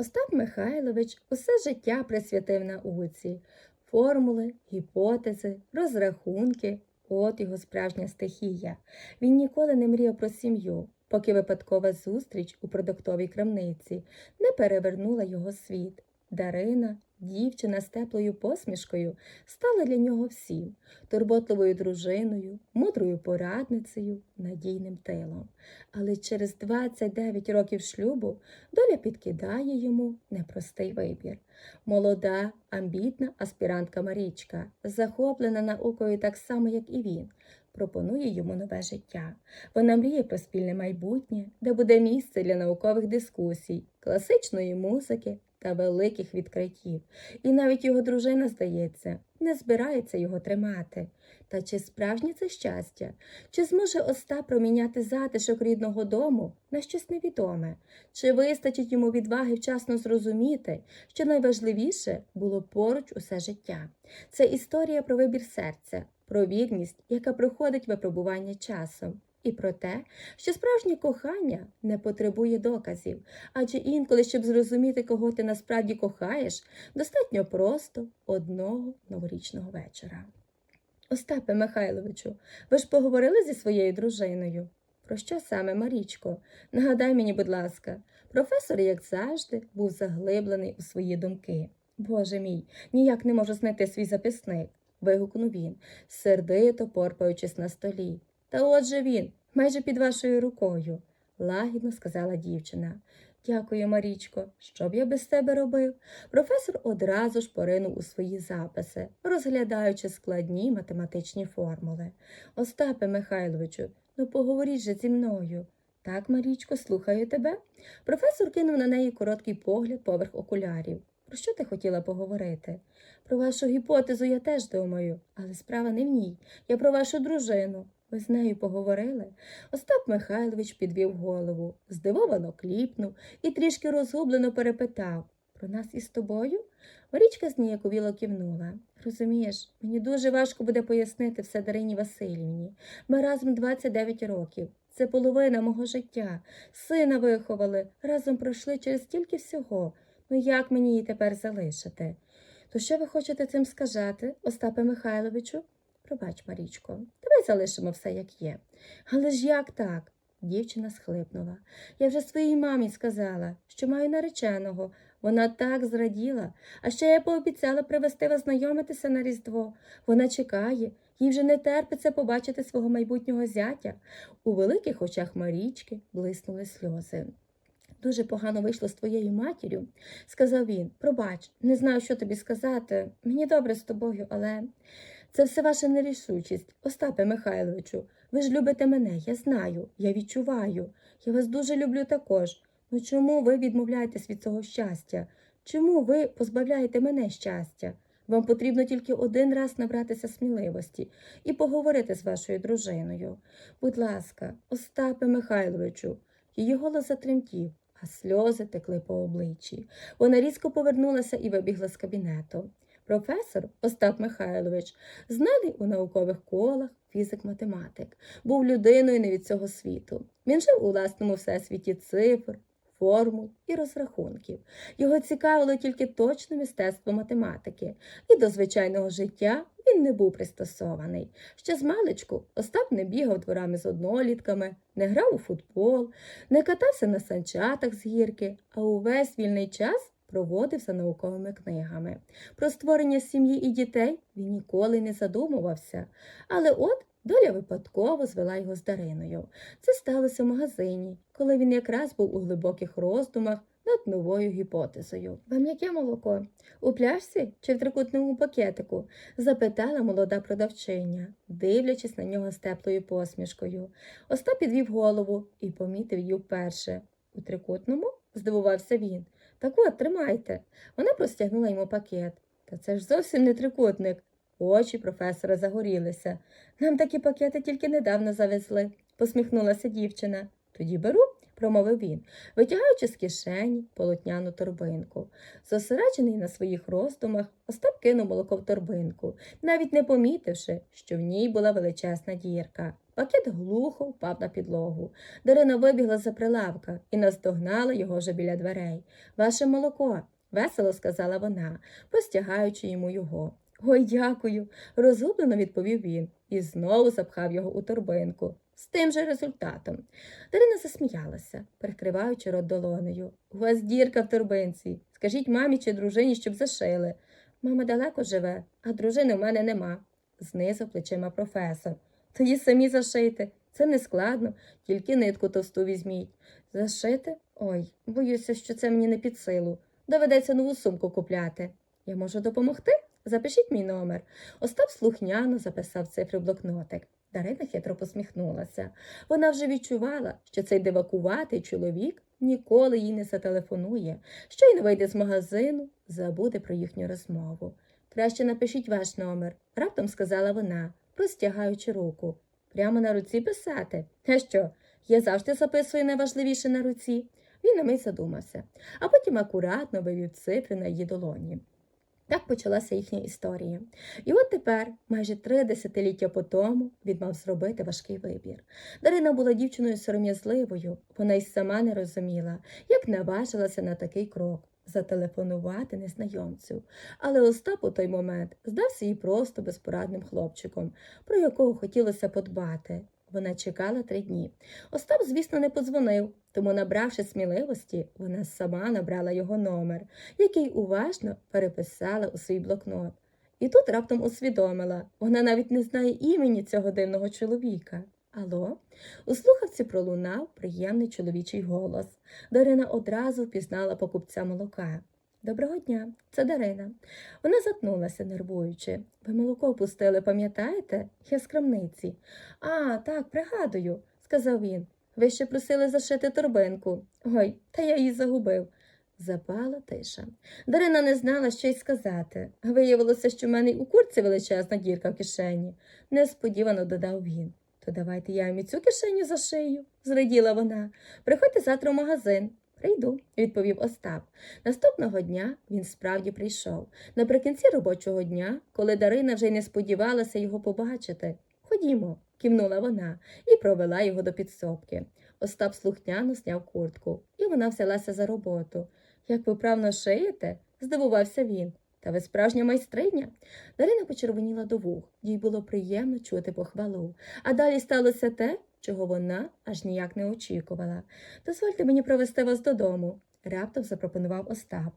Остап Михайлович усе життя присвятив науці. Формули, гіпотези, розрахунки от його справжня стихія. Він ніколи не мріяв про сім'ю, поки випадкова зустріч у продуктовій крамниці не перевернула його світ. Дарина, дівчина з теплою посмішкою, стала для нього всім турботливою дружиною, мудрою порадницею, надійним тилом. Але через 29 років шлюбу доля підкидає йому непростий вибір. Молода, амбітна аспірантка Марічка, захоплена наукою так само, як і він, пропонує йому нове життя. Вона мріє про спільне майбутнє, де буде місце для наукових дискусій, класичної музики та великих відкриттів. І навіть його дружина, здається, не збирається його тримати. Та чи справжнє це щастя? Чи зможе Остап проміняти затишок рідного дому на щось невідоме? Чи вистачить йому відваги вчасно зрозуміти, що найважливіше було поруч усе життя? Це історія про вибір серця, про вірність, яка проходить випробування часом. І про те, що справжнє кохання не потребує доказів, адже інколи, щоб зрозуміти, кого ти насправді кохаєш, достатньо просто одного новорічного вечора. Остапе Михайловичу, ви ж поговорили зі своєю дружиною? Про що саме, Марічко? Нагадай мені, будь ласка, професор, як завжди, був заглиблений у свої думки. Боже мій, ніяк не можу знайти свій записник, вигукнув він, сердито порпаючись на столі. Та отже він, майже під вашою рукою, лагідно сказала дівчина. Дякую, Марічко. Що б я без тебе робив? Професор одразу ж поринув у свої записи, розглядаючи складні математичні формули. Остапе Михайловичу, ну поговоріть же зі мною. Так, Марічко, слухаю тебе. Професор кинув на неї короткий погляд поверх окулярів. Про що ти хотіла поговорити? Про вашу гіпотезу я теж думаю, але справа не в ній. Я про вашу дружину. Ви з нею поговорили? Остап Михайлович підвів голову, здивовано кліпнув і трішки розгублено перепитав про нас із тобою? Марічка зніяковіло кивнула. Розумієш, мені дуже важко буде пояснити все Дарині Васильівні. Ми разом 29 років. Це половина мого життя. Сина виховали, разом пройшли через стільки всього. Ну як мені її тепер залишити? То що ви хочете цим сказати, Остапе Михайловичу? Пробач, Марічко, давай залишимо все, як є. Але ж як так? Дівчина схлипнула. Я вже своїй мамі сказала, що маю нареченого. Вона так зраділа. А ще я пообіцяла привезти вас знайомитися на Різдво. Вона чекає, їй вже не терпиться побачити свого майбутнього зятя. У великих очах Марічки блиснули сльози. Дуже погано вийшло з твоєю матір'ю, сказав він. Пробач, не знаю, що тобі сказати. Мені добре з тобою, але це все ваша нерішучість. Остапе Михайловичу, ви ж любите мене, я знаю, я відчуваю. Я вас дуже люблю також. Ну чому ви відмовляєтесь від цього щастя? Чому ви позбавляєте мене щастя? Вам потрібно тільки один раз набратися сміливості і поговорити з вашою дружиною. Будь ласка, Остапе Михайловичу, її голос затремтів, а сльози текли по обличчі. Вона різко повернулася і вибігла з кабінету. Професор Остап Михайлович, знаний у наукових колах фізик-математик, був людиною не від цього світу. Він жив у власному всесвіті цифр, формул і розрахунків. Його цікавило тільки точне мистецтво математики, і до звичайного життя він не був пристосований. Ще з маличку Остап не бігав дворами з однолітками, не грав у футбол, не катався на санчатах з гірки, а увесь вільний час проводив за науковими книгами. Про створення сім'ї і дітей він ніколи не задумувався. Але от доля випадково звела його з Дариною. Це сталося в магазині, коли він якраз був у глибоких роздумах над новою гіпотезою. Вам яке молоко? У пляшці чи в трикутному пакетику? запитала молода продавчиня, дивлячись на нього з теплою посмішкою. Остап підвів голову і помітив її вперше. У трикутному? здивувався він. Так от, тримайте. Вона простягнула йому пакет. Та це ж зовсім не трикутник. Очі професора загорілися. Нам такі пакети тільки недавно завезли, посміхнулася дівчина. Тоді беру, промовив він, витягаючи з кишені полотняну торбинку. Зосереджений на своїх роздумах, Остап кинув молоко в торбинку, навіть не помітивши, що в ній була величезна дірка. Пакет глухо впав на підлогу. Дарина вибігла за прилавка і наздогнала його вже біля дверей. Ваше молоко, весело сказала вона, простягаючи йому його. Ой, дякую, розгублено відповів він і знову запхав його у торбинку. З тим же результатом. Дарина засміялася, прикриваючи рот долонею. У вас дірка в торбинці. Скажіть мамі чи дружині, щоб зашили. Мама далеко живе, а дружини в мене нема, знизав плечима професор. Тоді самі зашийте. Це не складно, тільки нитку товсту візьміть. Зашити? Ой, боюся, що це мені не під силу. Доведеться нову сумку купляти. Я можу допомогти? Запишіть мій номер. Остап слухняно записав цифри в блокнотик. Дарина хитро посміхнулася. Вона вже відчувала, що цей дивакуватий чоловік ніколи їй не зателефонує. Щойно вийде з магазину, забуде про їхню розмову. Краще напишіть ваш номер, раптом сказала вона, простягаючи руку. Прямо на руці писати. А що? Я завжди записую найважливіше на руці. Він на мить задумався, а потім акуратно вивів цифри на її долоні. Так почалася їхня історія. І от тепер, майже три десятиліття по тому, він мав зробити важкий вибір. Дарина була дівчиною сором'язливою, вона й сама не розуміла, як наважилася на такий крок зателефонувати незнайомцю. Але Остап у той момент здався їй просто безпорадним хлопчиком, про якого хотілося подбати. Вона чекала три дні. Остап, звісно, не подзвонив, тому, набравши сміливості, вона сама набрала його номер, який уважно переписала у свій блокнот. І тут раптом усвідомила, вона навіть не знає імені цього дивного чоловіка. Алло, у слухавці пролунав приємний чоловічий голос. Дарина одразу впізнала покупця молока. Доброго дня, це Дарина. Вона затнулася, нервуючи. Ви молоко пустили, пам'ятаєте? Я з крамниці. А, так, пригадую, сказав він. Ви ще просили зашити торбинку. Ой, та я її загубив. Запала тиша. Дарина не знала, що й сказати. Виявилося, що в мене й у курці величезна дірка в кишені. Несподівано додав він. То давайте я і цю кишеню зашию, зраділа вона. Приходьте завтра в магазин. Прийду, відповів Остап. Наступного дня він справді прийшов. Наприкінці робочого дня, коли Дарина вже й не сподівалася його побачити. Ходімо, кивнула вона і провела його до підсобки. Остап слухняно зняв куртку, і вона взялася за роботу. Як ви правно шиєте? здивувався він. Та ви справжня майстриня. Дарина почервоніла до вух, їй було приємно чути похвалу. А далі сталося те, чого вона аж ніяк не очікувала. Дозвольте мені провести вас додому, раптом запропонував Остап.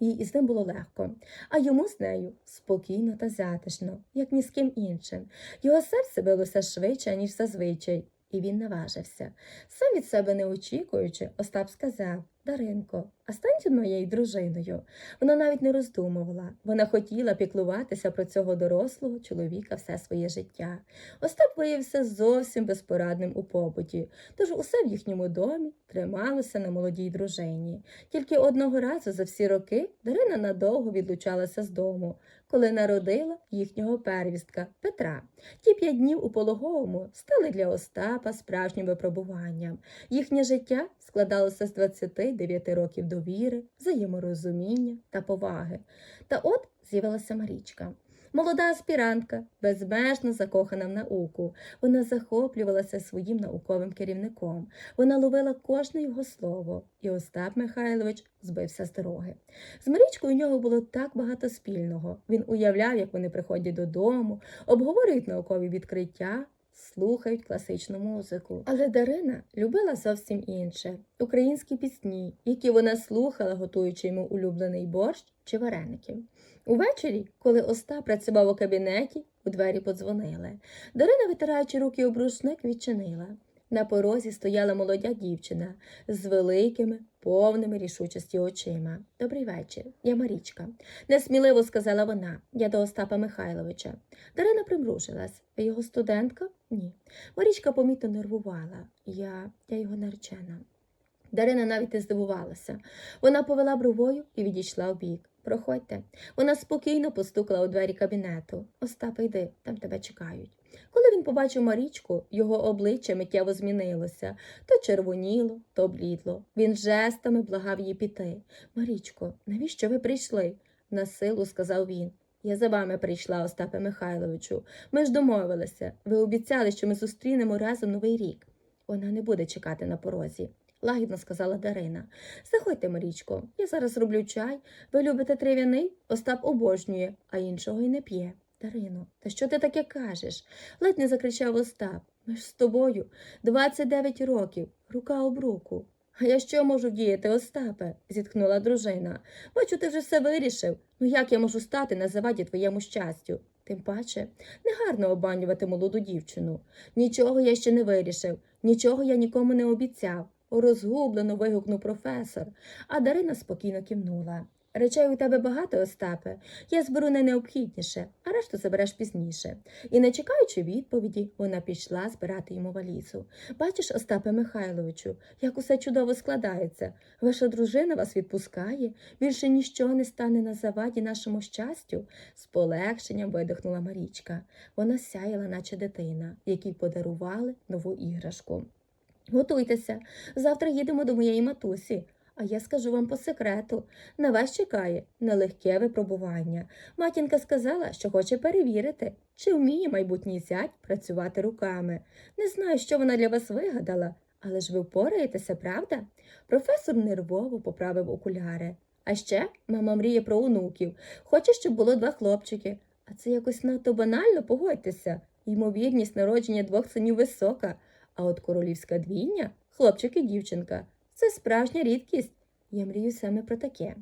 Їй із ним було легко, а йому з нею спокійно та затишно, як ні з ким іншим. Його серце билося швидше, ніж зазвичай, і він наважився. Сам від себе не очікуючи, Остап сказав Даринко, а станьте моєю дружиною. Вона навіть не роздумувала. Вона хотіла піклуватися про цього дорослого чоловіка все своє життя. Остап виявився зовсім безпорадним у побуті, тож усе в їхньому домі трималося на молодій дружині. Тільки одного разу за всі роки Дарина надовго відлучалася з дому, коли народила їхнього первістка Петра. Ті п'ять днів у пологовому стали для Остапа справжнім випробуванням. Їхнє життя складалося з 29 років довіри, взаєморозуміння та поваги. Та от з'явилася Марічка. Молода аспірантка, безмежно закохана в науку. Вона захоплювалася своїм науковим керівником. Вона ловила кожне його слово, і Остап Михайлович збився з дороги. З Марічкою у нього було так багато спільного. Він уявляв, як вони приходять додому, обговорюють наукові відкриття, слухають класичну музику. Але Дарина любила зовсім інше українські пісні, які вона слухала, готуючи йому улюблений борщ чи вареники. Увечері, коли Остап працював у кабінеті, у двері подзвонили. Дарина, витираючи руки об рушник, відчинила. На порозі стояла молода дівчина з великими, повними рішучості очима. Добрий вечір, я Марічка. Несміливо сказала вона, я до Остапа Михайловича. Дарина примружилась. Його студентка? Ні. Марічка помітно нервувала. Я, я його наречена. Дарина навіть не здивувалася. Вона повела бровою і відійшла в бік. Проходьте. Вона спокійно постукала у двері кабінету. Остапе, йди, там тебе чекають. Коли він побачив Марічку, його обличчя миттєво змінилося то червоніло, то блідло. Він жестами благав її піти. Марічко, навіщо ви прийшли? на силу сказав він. Я за вами прийшла, Остапе Михайловичу. Ми ж домовилися. Ви обіцяли, що ми зустрінемо разом новий рік. Вона не буде чекати на порозі, лагідно сказала Дарина. Заходьте, Марічко, я зараз роблю чай. Ви любите трав'яний? Остап обожнює, а іншого й не п'є. Дарино, та що ти таке кажеш? ледь не закричав Остап. Ми ж з тобою 29 років, рука об руку. А я що можу діяти, Остапе? зітхнула дружина. Бачу, ти вже все вирішив. Ну як я можу стати на заваді твоєму щастю? Тим паче, негарно обманювати молоду дівчину. Нічого я ще не вирішив, нічого я нікому не обіцяв. Розгублено вигукнув професор, а Дарина спокійно кивнула. Речей у тебе багато, Остапе. Я зберу найнеобхідніше, а решту забереш пізніше. І, не чекаючи відповіді, вона пішла збирати йому валізу. Бачиш, Остапе Михайловичу, як усе чудово складається. Ваша дружина вас відпускає, більше ніщо не стане на заваді нашому щастю. З полегшенням видихнула Марічка. Вона сяяла, наче дитина, якій подарували нову іграшку. Готуйтеся, завтра їдемо до моєї матусі. А я скажу вам по секрету, на вас чекає нелегке випробування. Матінка сказала, що хоче перевірити, чи вміє майбутній зять працювати руками. Не знаю, що вона для вас вигадала, але ж ви впораєтеся, правда? Професор нервово поправив окуляри. А ще мама мріє про онуків, хоче, щоб було два хлопчики. А це якось надто банально, погодьтеся. Ймовірність народження двох синів висока, а от королівська двійня хлопчик і дівчинка. Це справжня рідкість. Я мрію саме про таке.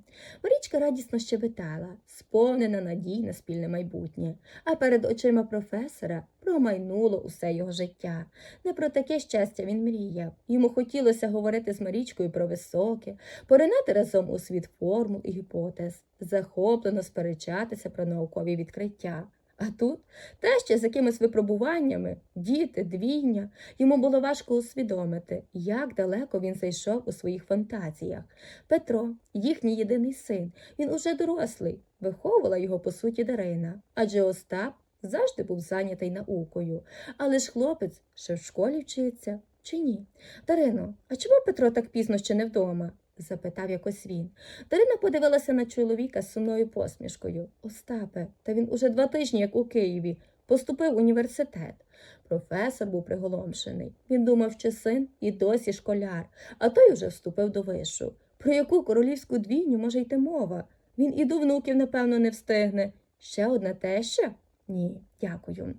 Марічка радісно щебетала, сповнена надій на спільне майбутнє, а перед очима професора промайнуло усе його життя. Не про таке щастя він мріяв. Йому хотілося говорити з Марічкою про високе, поринати разом у світ формул і гіпотез, захоплено сперечатися про наукові відкриття. А тут те ще з якимись випробуваннями, діти, двійня, йому було важко усвідомити, як далеко він зайшов у своїх фантазіях. Петро, їхній єдиний син, він уже дорослий, виховувала його по суті Дарина, адже Остап завжди був зайнятий наукою. Але ж хлопець ще в школі вчиться чи ні? Дарино, а чому Петро так пізно ще не вдома? Запитав якось він. Дарина подивилася на чоловіка з сумною посмішкою. Остапе, та він уже два тижні, як у Києві, поступив в університет. Професор був приголомшений. Він думав, що син і досі школяр, а той уже вступив до вишу. Про яку королівську двійню може йти мова? Він і до внуків, напевно, не встигне. Ще одна теща? Ні, дякую.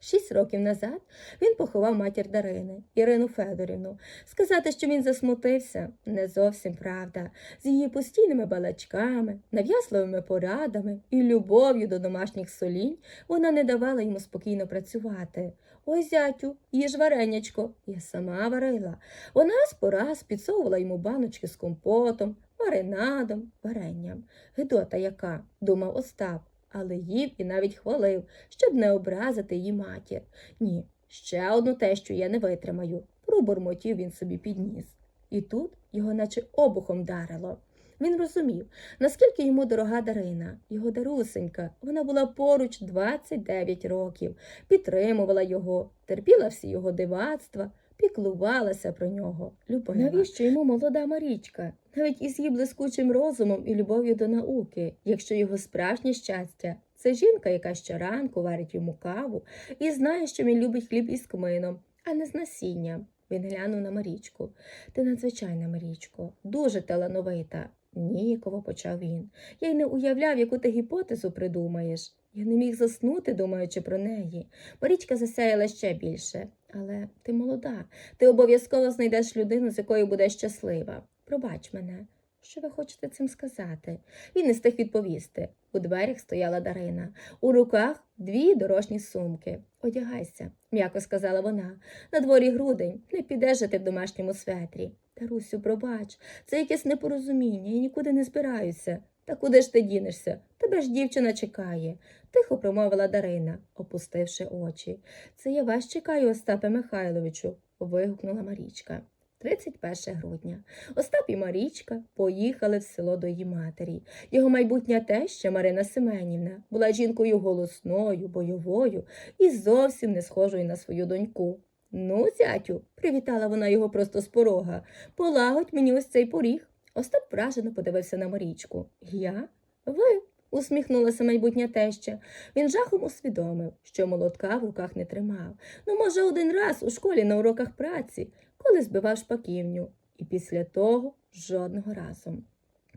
Шість років назад він поховав матір Дарини, Ірину Федорівну. Сказати, що він засмутився, не зовсім правда. З її постійними балачками, нав'язливими порадами і любов'ю до домашніх солінь вона не давала йому спокійно працювати. Ой, зятю, їж варенячко, я сама варила. Вона раз по раз підсовувала йому баночки з компотом, маринадом, варенням. Гидота яка, думав Остап але їв і навіть хвалив, щоб не образити її матір. Ні, ще одну те, що я не витримаю, пробурмотів він собі підніс. І тут його наче обухом дарило. Він розумів, наскільки йому дорога Дарина, його дарусенька. Вона була поруч 29 років, підтримувала його, терпіла всі його дивацтва, піклувалася про нього, любила. Навіщо йому молода Марічка? Навіть із її блискучим розумом і любов'ю до науки, якщо його справжнє щастя це жінка, яка щоранку варить йому каву і знає, що він любить хліб із кмином, а не з насінням. Він глянув на Марічку. Ти надзвичайна Марічко, дуже талановита. Ніяково почав він. Я й не уявляв, яку ти гіпотезу придумаєш. Я не міг заснути, думаючи про неї. Марічка засяяла ще більше. Але ти молода, ти обов'язково знайдеш людину, з якою будеш щаслива. Пробач мене. Що ви хочете цим сказати? Він не стиг відповісти. У дверях стояла Дарина. У руках дві дорожні сумки. Одягайся, м'яко сказала вона. На дворі грудень, не підеш ти в домашньому светрі. Тарусю, пробач, це якесь непорозуміння, я нікуди не збираюся. Та куди ж ти дінешся? Тебе ж дівчина чекає, тихо промовила Дарина, опустивши очі. Це я вас чекаю, Остапе Михайловичу, вигукнула Марічка. 31 грудня. Остап і Марічка поїхали в село до її матері. Його майбутня теща Марина Семенівна була жінкою голосною, бойовою і зовсім не схожою на свою доньку. Ну, зятю, привітала вона його просто з порога. Полагодь мені ось цей поріг. Остап вражено подивився на Марічку. Я? Ви? усміхнулася майбутня теща. Він жахом усвідомив, що молотка в руках не тримав. Ну, може, один раз у школі на уроках праці, коли збивав шпаківню. І після того жодного разу.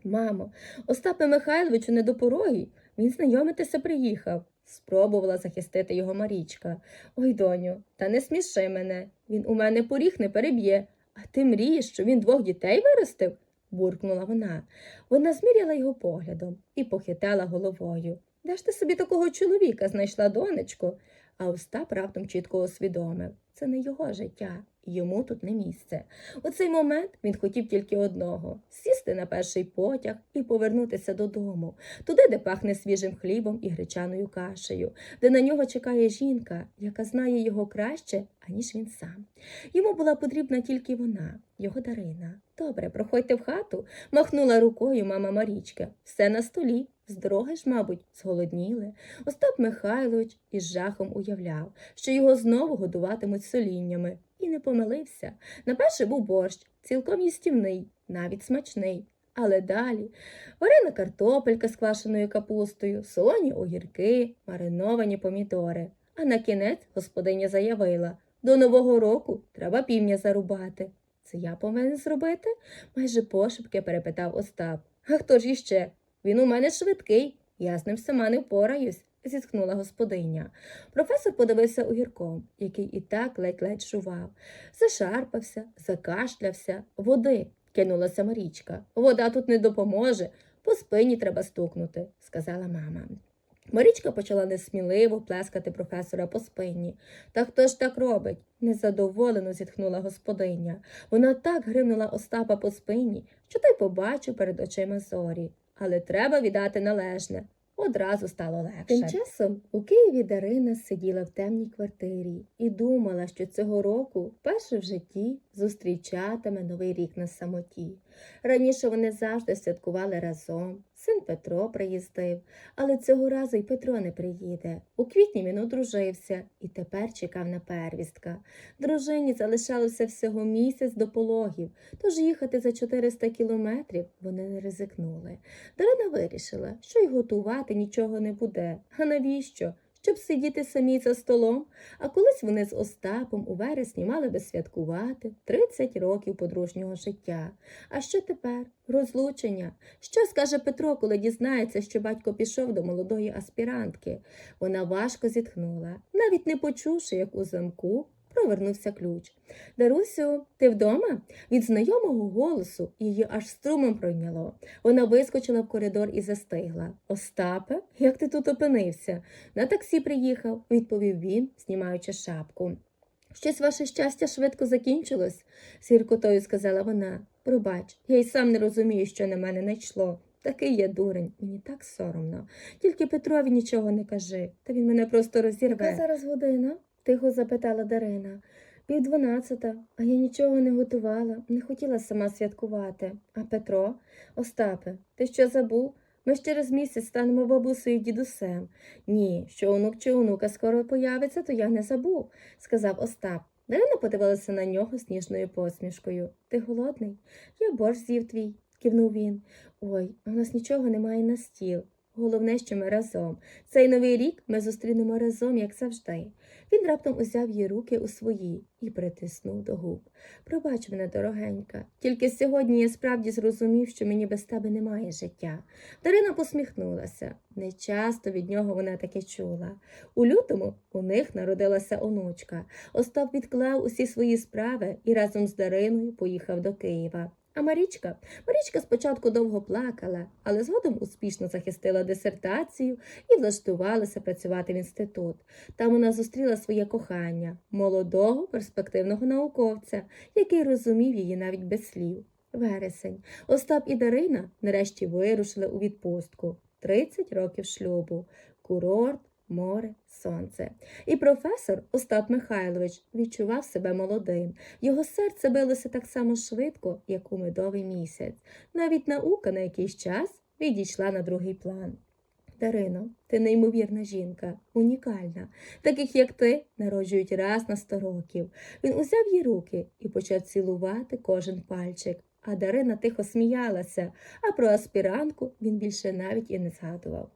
Мамо, Остапе Михайловичу не до пороги, він знайомитися приїхав. Спробувала захистити його Марічка. Ой, доню, та не сміши мене. Він у мене поріг не переб'є. А ти мрієш, що він двох дітей виростив? буркнула вона. Вона зміряла його поглядом і похитала головою. Де ж ти собі такого чоловіка знайшла, донечко? А Остап раптом чітко усвідомив це не його життя, йому тут не місце. У цей момент він хотів тільки одного сісти на перший потяг і повернутися додому, туди, де пахне свіжим хлібом і гречаною кашею, де на нього чекає жінка, яка знає його краще, аніж він сам. Йому була потрібна тільки вона, його Дарина. Добре, проходьте в хату, махнула рукою мама Марічка. Все на столі. Здороги ж, мабуть, зголодніли. Остап Михайлович із жахом уявляв, що його знову годуватимуть соліннями. І не помилився. Наперше був борщ, цілком їстівний, навіть смачний. Але далі варена картопелька з квашеною капустою, солоні огірки, мариновані помідори. А на кінець господиня заявила до Нового року треба півня зарубати. Це я повинен зробити? майже пошепки перепитав Остап. А хто ж іще? Він у мене швидкий, я з ним сама не впораюсь, зітхнула господиня. Професор подивився огірком, який і так ледь-ледь жував. Зашарпався, закашлявся, води, кинулася Марічка. Вода тут не допоможе, по спині треба стукнути, сказала мама. Марічка почала несміливо плескати професора по спині. Та хто ж так робить? незадоволено зітхнула господиня. Вона так гримнула Остапа по спині, що той побачив перед очима зорі. Але треба віддати належне. Одразу стало легше. Тим часом у Києві Дарина сиділа в темній квартирі і думала, що цього року вперше в житті зустрічатиме новий рік на самоті. Раніше вони завжди святкували разом. Син Петро приїздив, але цього разу й Петро не приїде. У квітні він одружився і тепер чекав на первістка. Дружині залишалося всього місяць до пологів, тож їхати за 400 кілометрів вони не ризикнули. Дарина вирішила, що й готувати нічого не буде. А навіщо? Щоб сидіти самі за столом, а колись вони з Остапом у вересні мали би святкувати 30 років подружнього життя. А що тепер? Розлучення. Що скаже Петро, коли дізнається, що батько пішов до молодої аспірантки? Вона важко зітхнула, навіть не почувши, як у замку провернувся ключ. Дарусю, ти вдома? Від знайомого голосу її аж струмом пройняло. Вона вискочила в коридор і застигла. Остапе, як ти тут опинився? На таксі приїхав, відповів він, знімаючи шапку. Щось ваше щастя швидко закінчилось, з сказала вона. Пробач, я й сам не розумію, що на мене найшло. Такий я дурень, мені так соромно. Тільки Петрові нічого не кажи, та він мене просто розірве. Яка зараз година? Тихо запитала Дарина. Пів дванадцята, а я нічого не готувала, не хотіла сама святкувати. А Петро, Остапе, ти що забув? Ми ж через місяць станемо бабусею і дідусем. Ні, що онук чи онука скоро появиться, то я не забув, сказав Остап. Дарина подивилася на нього з ніжною посмішкою. Ти голодний? Я борщ з'їв твій, кивнув він. Ой, у нас нічого немає на стіл. Головне, що ми разом. Цей новий рік ми зустрінемо разом, як завжди. Він раптом узяв її руки у свої і притиснув до губ. Пробач мене, дорогенька, тільки сьогодні я справді зрозумів, що мені без тебе немає життя. Дарина посміхнулася. Нечасто від нього вона таке чула. У лютому у них народилася онучка. Остап відклав усі свої справи і разом з Дариною поїхав до Києва. А Марічка? Марічка спочатку довго плакала, але згодом успішно захистила дисертацію і влаштувалася працювати в інститут. Там вона зустріла своє кохання, молодого перспективного науковця, який розумів її навіть без слів. Вересень. Остап і Дарина нарешті вирушили у відпустку. 30 років шлюбу. Курорт, море, сонце. І професор Остап Михайлович відчував себе молодим. Його серце билося так само швидко, як у медовий місяць. Навіть наука на якийсь час відійшла на другий план. Дарино, ти неймовірна жінка, унікальна. Таких, як ти, народжують раз на сто років. Він узяв її руки і почав цілувати кожен пальчик. А Дарина тихо сміялася, а про аспірантку він більше навіть і не згадував.